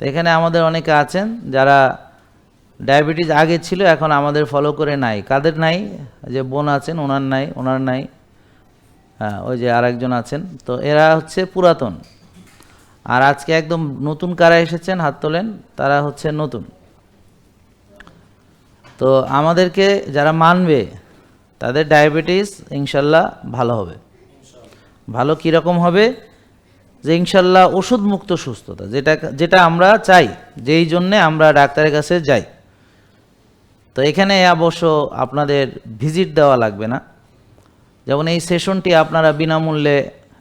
তো এখানে আমাদের অনেকে আছেন যারা ডায়াবেটিস আগে ছিল, এখন আমাদের ফলো করে নাই। কাদের নাই? যে বোন আছেন, ওনার নাই ওনার নাই। হ্যাঁ ওই যে আরেকজন আছেন। তো এরা হচ্ছে পুরাতন। আর আজকে একদম নতুন কারা এসেছেন, হাত তোলেন, তারা হচ্ছে নতুন। তো আমাদেরকে যারা মানবে, তাদের ডায়াবেটিস ইনশাল্লাহ ভালো হবে। ভালো কীরকম হবে? যে ইনশাল্লাহ ওষুধ মুক্ত সুস্থতা, যেটা যেটা আমরা চাই, যেই জন্যে আমরা ডাক্তারের কাছে যাই। তো এখানে অবশ্য আপনাদের ভিজিট দেওয়া লাগবে না। যেমন এই সেশনটি আপনারা বিনামূল্যে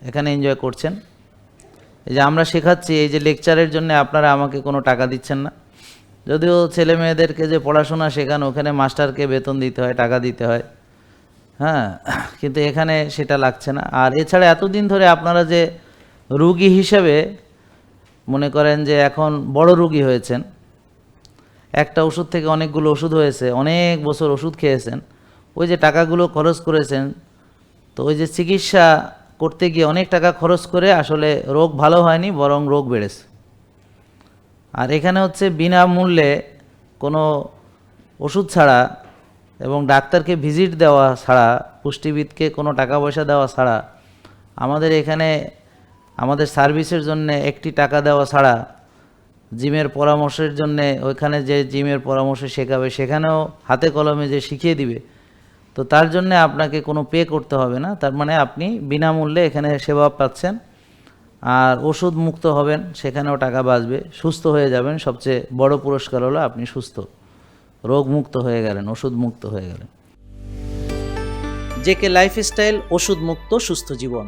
এখানে এনজয় করছেন। এই যে আমরা শেখাচ্ছি, এই যে লেকচারের জন্য আপনারা আমাকে কোনো টাকা দিচ্ছেন না। যদিও ছেলে মেয়েদেরকে যে পড়াশোনা শেখানো, ওখানে মাস্টারকে বেতন দিতে হয়, টাকা দিতে হয়। হ্যাঁ কিন্তু এখানে সেটা লাগছে না। আর এছাড়া এতদিন ধরে আপনারা যে রুগী হিসেবে মনে করেন যে এখন বড় রুগী হয়েছেন। একটা ওষুধ থেকে অনেকগুলো ওষুধ হয়েছে, অনেক বছর ওষুধ খেয়েছেন। ওই যে টাকাগুলো খরচ করেছেন, তো ওই যে চিকিৎসা করতে গিয়ে অনেক টাকা খরচ করে আসলে রোগ ভালো হয়নি, বরং রোগ বেড়েছে। আর এখানে হচ্ছে বিনামূল্যে কোনো ওষুধ ছাড়া এবং ডাক্তারকে ভিজিট দেওয়া ছাড়া, পুষ্টিবিদকে কোনো টাকা পয়সা দেওয়া ছাড়া, আমাদের এখানে আমাদের সার্ভিসের জন্য একটি টাকা দেওয়া ছাড়া জিমের পরামর্শের জন্যে ওইখানে যে জিমের পরামর্শ শেখাবে, সেখানেও হাতে কলমে যে শিখিয়ে দিবে, তো তার জন্য আপনাকে কোনো পে করতে হবে না। তার মানে আপনি বিনামূল্যে এখানে সেবা পাচ্ছেন আর ওষুধ মুক্ত হবেন, সেখানেও টাকা বাঁচবে, সুস্থ হয়ে যাবেন। সবচেয়ে বড় পুরস্কার হলো আপনি সুস্থ, রোগ মুক্ত হয়ে গেলেন, ওষুধ মুক্ত হয়ে গেলেন। জেকে লাইফস্টাইল, ওষুধ মুক্ত, সুস্থ জীবন।